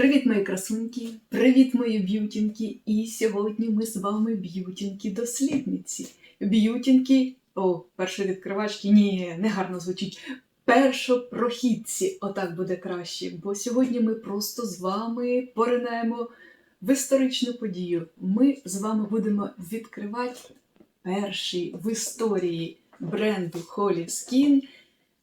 Привіт, мої красуньки! Привіт, мої б'ютінки! І сьогодні ми з вами б'ютінки-дослідниці. Б'ютінки, о, перші відкривачки, ні, не гарно звучить. Першопрохідці, отак буде краще. Бо сьогодні ми просто з вами поринаємо в історичну подію. Ми з вами будемо відкривати перший в історії бренду Holy Skin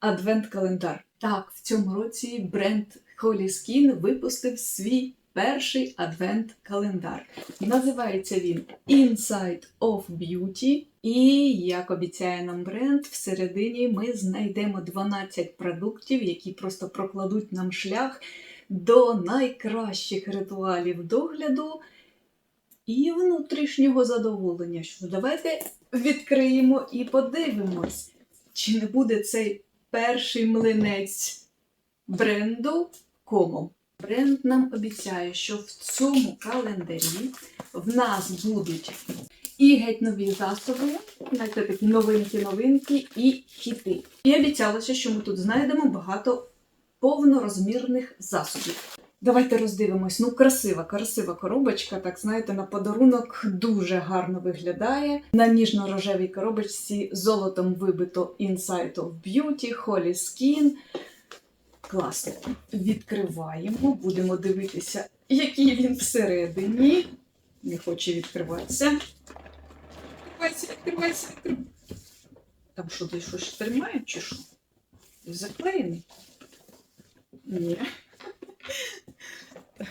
адвент-календар. Так, в цьому році бренд Skin випустив свій перший адвент-календар. Називається він Inside of Beauty. І, як обіцяє нам бренд, всередині ми знайдемо 12 продуктів, які просто прокладуть нам шлях до найкращих ритуалів догляду і внутрішнього задоволення. Що давайте відкриємо і подивимось, чи не буде цей перший млинець бренду комом. Бренд нам обіцяє, що в цьому календарі в нас будуть і геть нові засоби, знаєте, такі новинки-новинки і хіти. І обіцялося, що ми тут знайдемо багато повнорозмірних засобів. Давайте роздивимось. Ну, красива, красива коробочка, так знаєте, на подарунок дуже гарно виглядає. На ніжно-рожевій коробочці золотом вибито Inside of Beauty, Holy Skin. Класно. Відкриваємо, будемо дивитися, який він всередині. Не хоче відкриватися. Відкривайся, відкривайся, відкривайся. Там що, десь щось тримає чи що? Заклеєний? Ні. Так,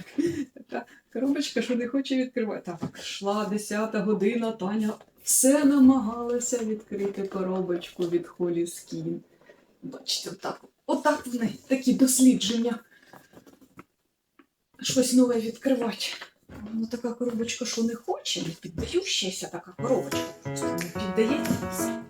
така коробочка, що не хоче відкривати. Так, йшла 10 година, Таня все намагалася відкрити коробочку від Holy Skin. Бачите, отак, вони, такі дослідження. Щось нове відкривати. Ну, така коробочка, що не хоче, не піддающаяся така коробочка. Просто не піддається.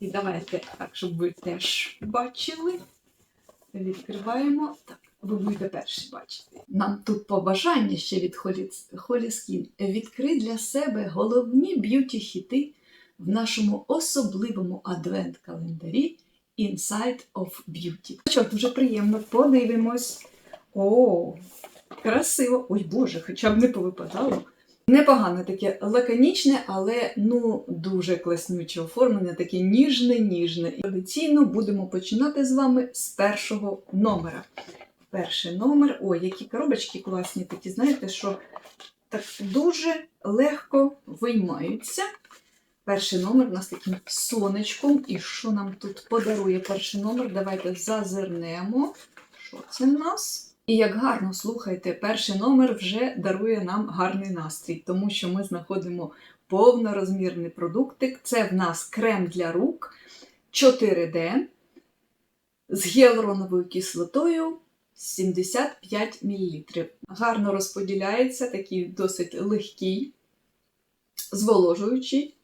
І давайте так, щоб ви теж бачили. Відкриваємо. Так, ви будете перші бачити. Нам тут побажання ще від Холі Skin. Відкрий для себе головні б'юті-хіти в нашому особливому адвент-календарі Inside of Beauty. Що, дуже приємно, подивимось. О, красиво! Ой Боже, хоча б не повипадало. Непогане таке лаконічне, але ну дуже класнюче оформлення, таке ніжне-ніжне. І традиційно будемо починати з вами з першого номера. Перший номер. Ой, які коробочки класні, такі, знаєте, що так дуже легко виймаються. Перший номер у нас таким сонечком. І що нам тут подарує перший номер? Давайте зазирнемо. Що це в нас? І як гарно слухайте, перший номер вже дарує нам гарний настрій, тому що ми знаходимо повнорозмірний продуктик. Це в нас крем для рук 4D з гіалуроновою кислотою 75 мл. Гарно розподіляється, такий досить легкий, зволожуючий,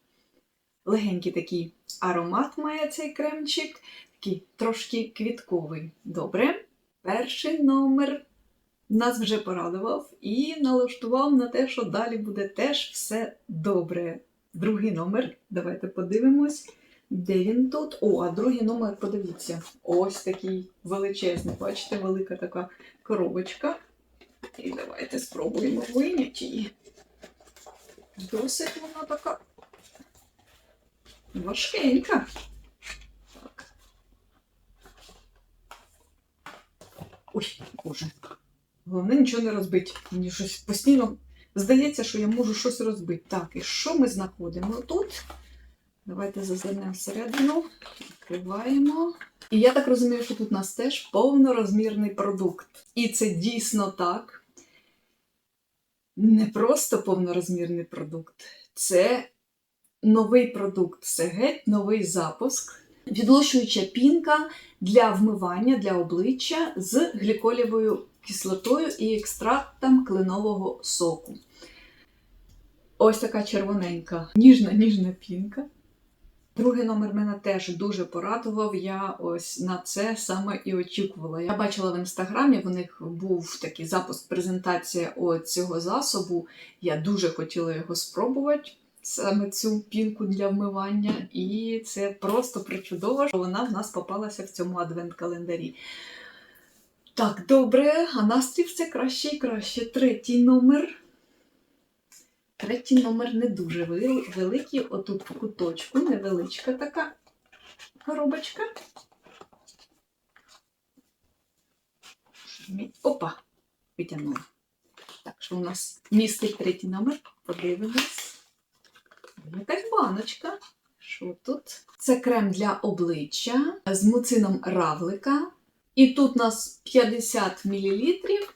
легенький такий аромат має цей кремчик, такий трошки квітковий. Добре. Перший номер нас вже порадував і налаштував на те, що далі буде теж все добре. Другий номер, давайте подивимось, де він тут. О, а другий номер, подивіться, ось такий величезний. Бачите, велика така коробочка. І давайте спробуємо вийняти її. Досить вона така важкенька. Так. Ой, боже. Головне нічого не розбити. Мені щось постійно здається, що я можу щось розбити. Так, і що ми знаходимо тут? Давайте зазирнемо всередину, відкриваємо. І я так розумію, що тут у нас теж повнорозмірний продукт. І це дійсно так. Не просто повнорозмірний продукт, це новий продукт, це геть новий запуск. Відлущуюча пінка для вмивання для обличчя з гліколівою кислотою і екстрактом кленового соку. Ось така червоненька, ніжна ніжна пінка. Другий номер мене теж дуже порадував. Я ось на це саме і очікувала. Я бачила в інстаграмі, в них був такий запуск, презентація цього засобу. Я дуже хотіла його спробувати. саме цю пінку для вмивання, і це просто причудово, що вона в нас попалася в цьому адвент-календарі. Так, добре, а настрій все краще і краще. Третій номер. Третій номер не дуже великий. Отут в куточку невеличка така коробочка. Опа! Витягнула. Так, що у нас містить третій номер? Подивимось. Якась баночка. Що тут? Це крем для обличчя з муцином равлика. І тут у нас 50 мл,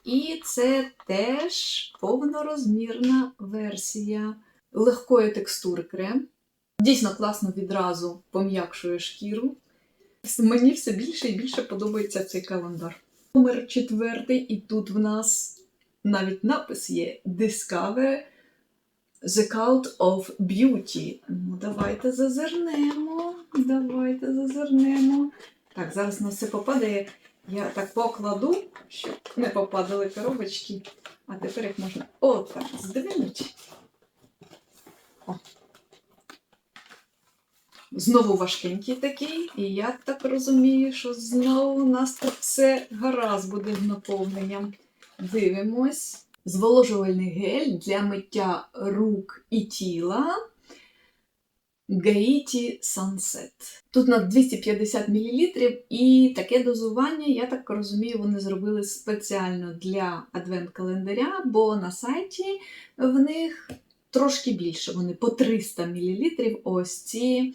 і це теж повнорозмірна версія легкої текстури крем. Дійсно класно відразу пом'якшує шкіру. Мені все більше і більше подобається цей календар. Номер четвертий, і тут в нас навіть напис є Discover The Cult of Beauty. Ну, давайте зазирнемо. Давайте зазирнемо. Так, зараз на все попадає. Я так покладу, щоб не попадали коробочки. А тепер їх можна отак здвинути. О. Знову важкенький такий, і я так розумію, що знову у нас тут все гаразд буде з наповненням. Дивимось. Зволожувальний гель для миття рук і тіла. Гаїті Sunset. Тут на 250 мл, і таке дозування, я так розумію, вони зробили спеціально для адвент-календаря, бо на сайті в них трошки більше. Вони по 300 мл ось ці,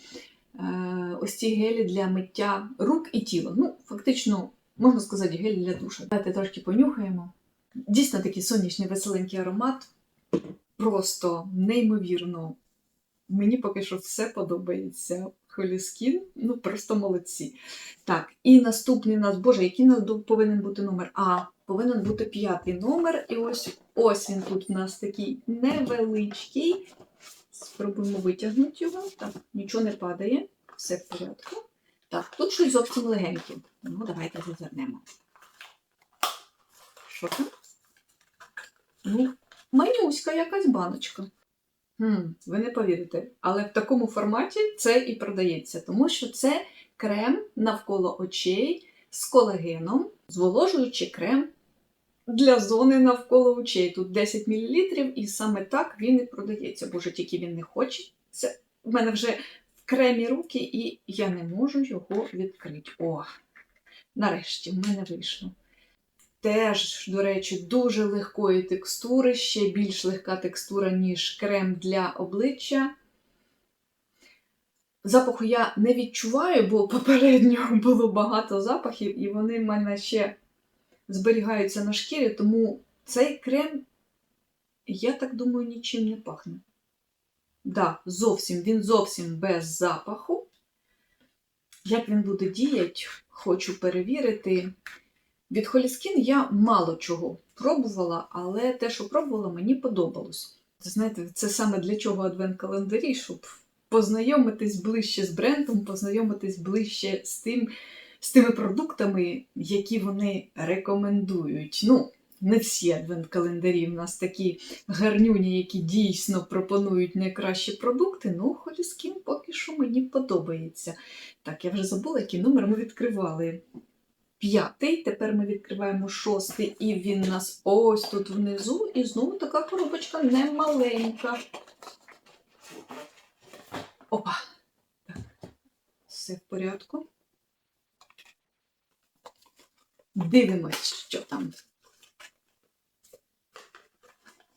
е, ось ці гелі для миття рук і тіла. Ну, фактично, можна сказати, гель для душа. Давайте трошки понюхаємо. Дійсно такий сонячний веселенький аромат. Просто неймовірно. Мені поки що все подобається. Холіскін, ну просто молодці. Так, і наступний у нас, боже, який у нас повинен бути номер? А, повинен бути п'ятий номер. І ось ось він тут у нас такий невеличкий. Спробуємо витягнути його. Так, нічого не падає, все в порядку. Так, тут щось зовсім легеньке. Ну, давайте зазирнемо. Що там? Ну, манюська якась баночка. Ви не повірите, але в такому форматі це і продається, тому що це крем навколо очей з колагеном, зволожуючий крем для зони навколо очей. Тут 10 мл, і саме так він і продається. Боже, тільки він не хоче. Це в мене вже в кремі руки, і я не можу його відкрити. О, нарешті в мене вийшло. Теж, до речі, дуже легкої текстури, ще більш легка текстура, ніж крем для обличчя. Запаху я не відчуваю, бо попередньо було багато запахів, і вони в мене ще зберігаються на шкірі, тому цей крем, я так думаю, нічим не пахне. Да, зовсім, він зовсім без запаху. Як він буде діяти, хочу перевірити. Від Холіскін я мало чого пробувала, але те, що пробувала, мені подобалось. Знаєте, це саме для чого адвент-календарі, щоб познайомитись ближче з брендом, познайомитись ближче з тим, з тими продуктами, які вони рекомендують. Ну, не всі адвент-календарі в нас такі гарнюні, які дійсно пропонують найкращі продукти. Ну, Холіскін поки що мені подобається. Так, я вже забула, який номер ми відкривали п'ятий. Тепер ми відкриваємо шостий, і він у нас ось тут внизу. І знову така коробочка немаленька. Опа. Так. Все в порядку. Дивимось, що там.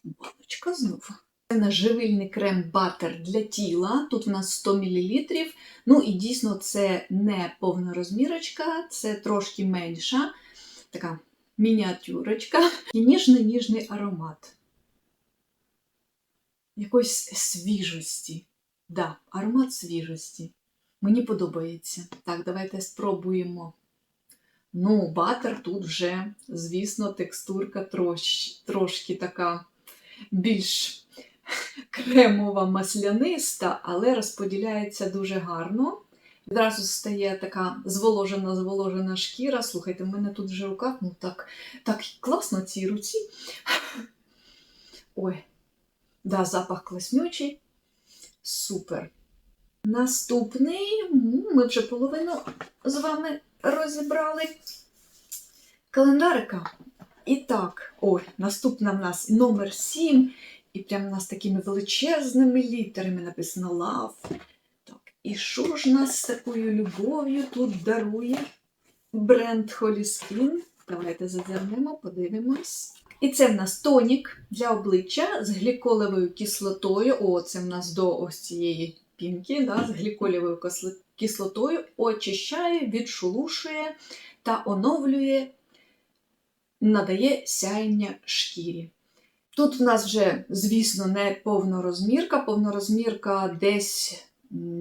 Баночка знову. Це крем батер для тіла. Тут у нас 100 мл. Ну і дійсно це не повна розмірочка, це трошки менша, така мініатюрочка. І ніжний-ніжний аромат. Якоїсь свіжості. Да, аромат свіжості. Мені подобається. Так, давайте спробуємо. Ну, батер тут вже, звісно, текстурка трош, трошки така більш кремова масляниста, але розподіляється дуже гарно. Відразу стає така зволожена, зволожена шкіра. Слухайте, в мене тут вже рука, ну так, так класно цій руці. Ой, да, запах класнючий. Супер. Наступний, ми вже половину з вами розібрали календарика. І так, ой, наступна в нас номер 7, і прямо у нас такими величезними літерами написано Love. Так, і що ж нас з такою любов'ю тут дарує бренд Holy Skin? Давайте зазирнемо, подивимось. І це в нас тонік для обличчя з гліколевою кислотою. О, це в нас до ось цієї пінки, да, з гліколевою кислотою очищає, відшелушує та оновлює, надає сяєння шкірі. Тут в нас вже, звісно, не повнорозмірка. Повнорозмірка десь,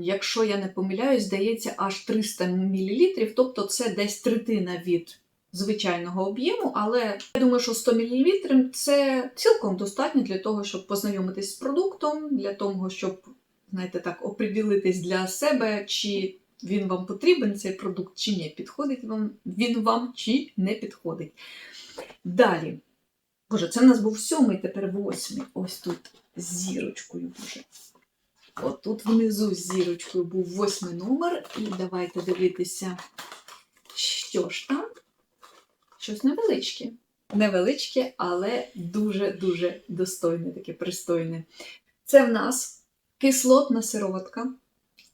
якщо я не помиляюсь, здається, аж 300 мл, тобто це десь третина від звичайного об'єму, але я думаю, що 100 мл це цілком достатньо для того, щоб познайомитись з продуктом, для того, щоб, знаєте, так, оприділитись для себе, чи він вам потрібен, цей продукт, чи ні, підходить вам, він вам чи не підходить. Далі. Боже, це в нас був сьомий, тепер восьмий. Ось тут з зірочкою дуже. От тут внизу з зірочкою був восьмий номер. І давайте дивитися, що ж там. Щось невеличке. Невеличке, але дуже-дуже достойне, таке пристойне. Це в нас кислотна сироватка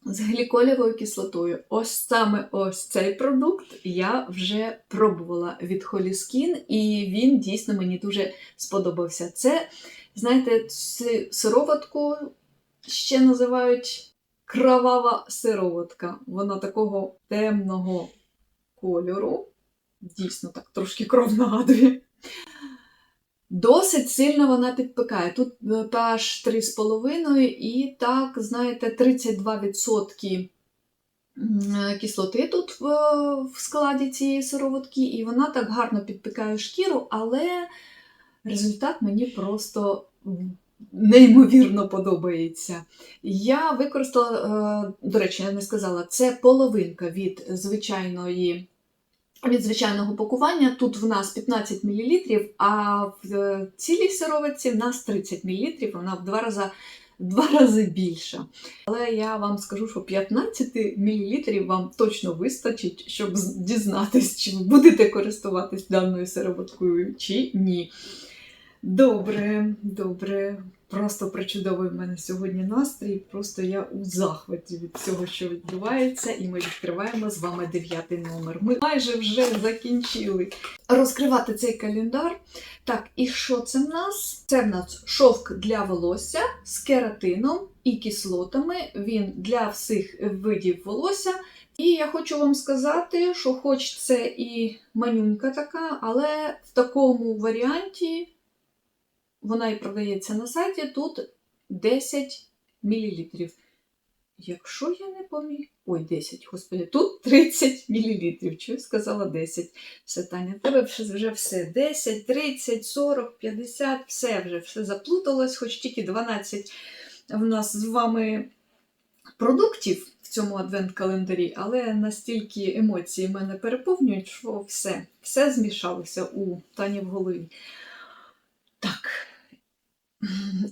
з гліколєвою кислотою. Ось саме ось цей продукт я вже пробувала від Skin, і він дійсно мені дуже сподобався. Це, знаєте, сироватку ще називають кровава сироватка. Вона такого темного кольору. Дійсно, так трошки кров нагадує. Досить сильно вона підпікає. Тут е, pH 3,5 і так, знаєте, 32% е, кислоти тут в, в складі цієї сироватки, і вона так гарно підпікає шкіру, але результат мені просто неймовірно подобається. Я використала, е, до речі, я не сказала, це половинка від звичайної від звичайного пакування. Тут в нас 15 мл, а в цілій сироватці в нас 30 мл, вона в два рази, два рази більша. Але я вам скажу, що 15 мл вам точно вистачить, щоб дізнатись, чи ви будете користуватись даною сироваткою, чи ні. Добре, добре. Просто причудовий в мене сьогодні настрій. Просто я у захваті від всього, що відбувається, і ми відкриваємо з вами дев'ятий номер. Ми майже вже закінчили розкривати цей календар. Так, і що це в нас? Це в нас шовк для волосся з кератином і кислотами. Він для всіх видів волосся. І я хочу вам сказати, що хоч це і манюнька така, але в такому варіанті вона і продається на сайті, тут 10 мл. Якщо я не помі... Ой, 10, господи, тут 30 мл. Чого сказала 10? Все, Таня, тебе вже все. 10, 30, 40, 50, все вже все заплуталось, хоч тільки 12 в нас з вами продуктів в цьому адвент-календарі, але настільки емоції мене переповнюють, що все, все змішалося у Тані в голові.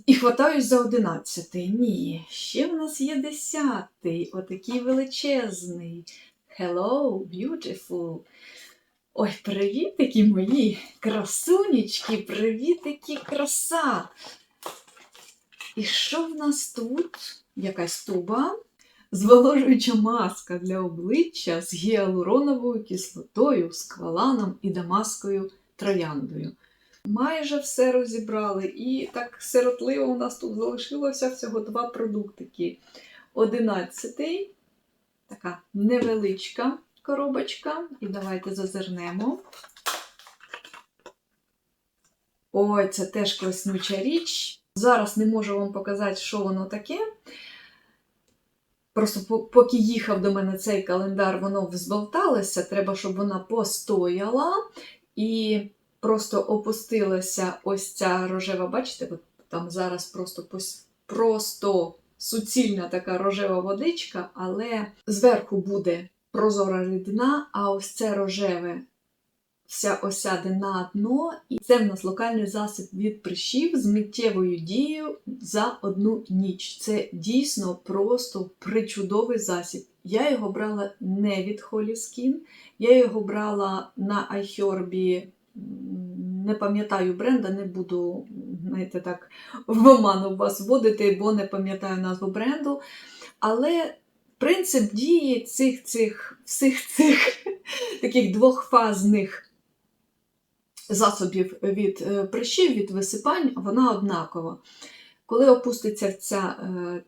І хватаюсь за одинадцятий. Ні, ще в нас є десятий, отакий величезний. Hello, beautiful. Ой, привітики мої, красунечки, привітики, краса. І що в нас тут? Якась туба. Зволожуюча маска для обличчя з гіалуроновою кислотою, скваланом і дамаскою трояндою. Майже все розібрали, і так сиротливо у нас тут залишилося всього два продуктики. Одинадцятий, така невеличка коробочка. І давайте зазирнемо. Ой, це теж класнюча річ. Зараз не можу вам показати, що воно таке. Просто поки їхав до мене цей календар, воно взболталося. Треба, щоб вона постояла. І просто опустилася ось ця рожева, бачите, там зараз просто, просто суцільна така рожева водичка, але зверху буде прозора рідина, а ось це рожеве вся осяде на дно. І це в нас локальний засіб від прищів з миттєвою дією за одну ніч. Це дійсно просто причудовий засіб. Я його брала не від Holy Skin, я його брала на м, не пам'ятаю бренда, не буду, знаєте, так, в оману вас вводити, бо не пам'ятаю назву бренду. Але принцип дії цих цих всіх цих таких двохфазних засобів від е, прищів, від висипань, вона однакова. Коли опуститься ця е,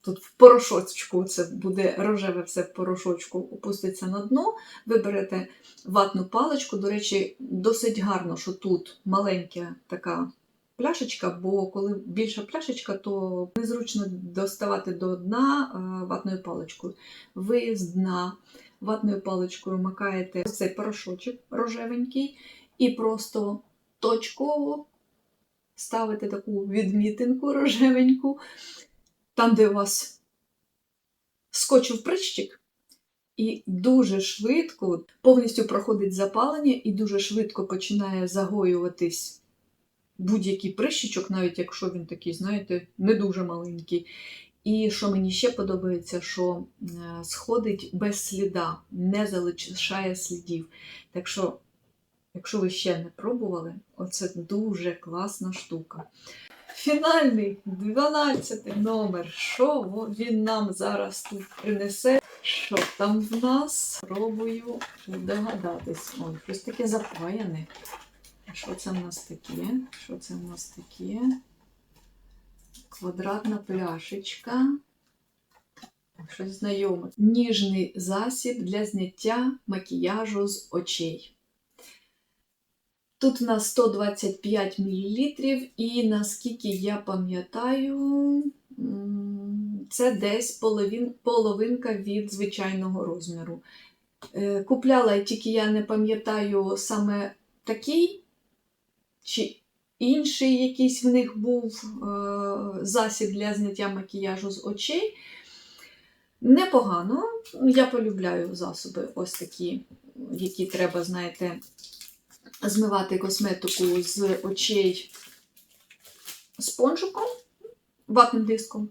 тут в порошочку, це буде рожеве все в порошочку, опуститься на дно, ви берете ватну паличку. До речі, досить гарно, що тут маленька така пляшечка, бо коли більша пляшечка, то незручно доставати до дна е, ватною паличкою. Ви з дна ватною паличкою макаєте цей порошочок рожевенький і просто точково ставите таку відмітинку рожевеньку, там, де у вас скочив прищик, і дуже швидко повністю проходить запалення, і дуже швидко починає загоюватись будь-який прищичок, навіть якщо він такий, знаєте, не дуже маленький. І що мені ще подобається, що е, сходить без сліда, не залишає слідів. Так що, якщо ви ще не пробували, оце дуже класна штука. Фінальний 12 номер. Що він нам зараз тут принесе? Що там в нас? Пробую догадатись. Ой, щось таке запаяне. Що це в нас таке? Що це в нас таке? Квадратна пляшечка. Щось знайоме. Ніжний засіб для зняття макіяжу з очей. Тут у нас 125 мл, і наскільки я пам'ятаю, це десь половин, половинка від звичайного розміру. Е, Купляла тільки я не пам'ятаю саме такий, чи інший якийсь в них був е, засіб для зняття макіяжу з очей. Непогано. Я полюбляю засоби ось такі, які треба, знаєте, змивати косметику з очей спонжиком, ватним диском.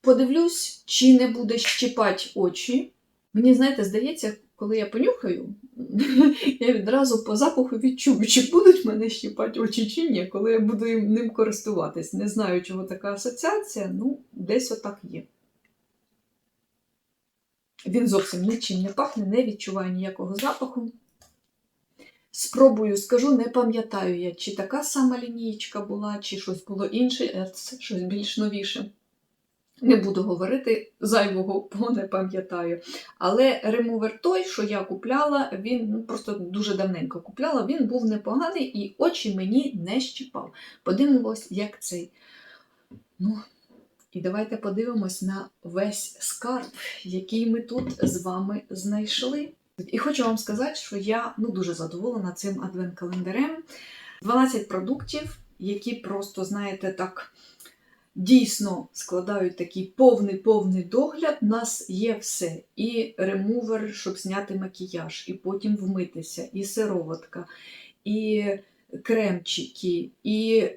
Подивлюсь, чи не буде щипати очі. Мені, знаєте, здається, коли я понюхаю, я відразу по запаху відчую, чи будуть мене щипати очі, чи ні, коли я буду ним користуватись. Не знаю, чого така асоціація, ну, десь отак є. Він зовсім нічим не пахне, не відчуваю ніякого запаху. Спробую, скажу, не пам'ятаю я, чи така сама лінієчка була, чи щось було інше, щось більш новіше. Не буду говорити зайвого, бо не пам'ятаю. Але ремувер той, що я купляла, він ну, просто дуже давненько купляла, він був непоганий і очі мені не щипав. Подивимось, як цей. Ну, і давайте подивимось на весь скарб, який ми тут з вами знайшли. І хочу вам сказати, що я ну, дуже задоволена цим адвент-календарем. 12 продуктів, які просто, знаєте, так дійсно складають такий повний-повний догляд. У нас є все. І ремувер, щоб зняти макіяж, і потім вмитися, і сироватка, і кремчики, і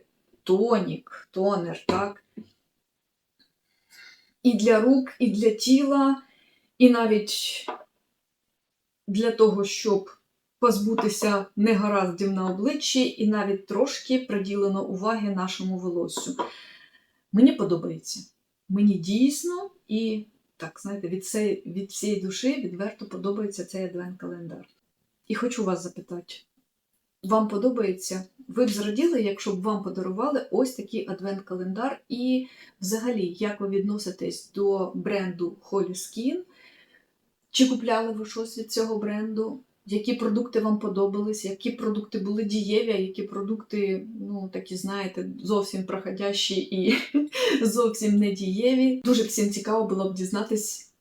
тонік, тонер, так? І для рук, і для тіла, і навіть для того, щоб позбутися негараздів на обличчі, і навіть трошки приділено уваги нашому волоссю. Мені подобається. Мені дійсно і так, знаєте, від, всієї, від всієї душі відверто подобається цей адвент-календар. І хочу вас запитати: вам подобається? Ви б зраділи, якщо б вам подарували ось такий адвент-календар? І взагалі, як ви відноситесь до бренду Holy Skin? Чи купляли ви щось від цього бренду? Які продукти вам подобались, які продукти були дієві, а які продукти, ну, такі, знаєте, зовсім проходящі і зовсім не дієві. Дуже всім цікаво було б дізнатись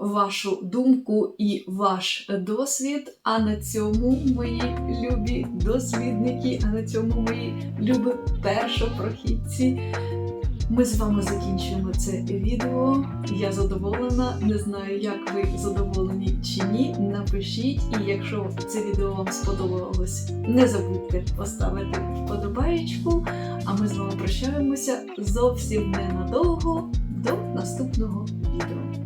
вашу думку і ваш досвід. А на цьому, мої любі дослідники, а на цьому, мої любі першопрохідці. Ми з вами закінчуємо це відео. Я задоволена. Не знаю, як ви задоволені чи ні. Напишіть, і якщо це відео вам сподобалось, не забудьте поставити вподобаєчку. А ми з вами прощаємося зовсім ненадовго. До наступного відео.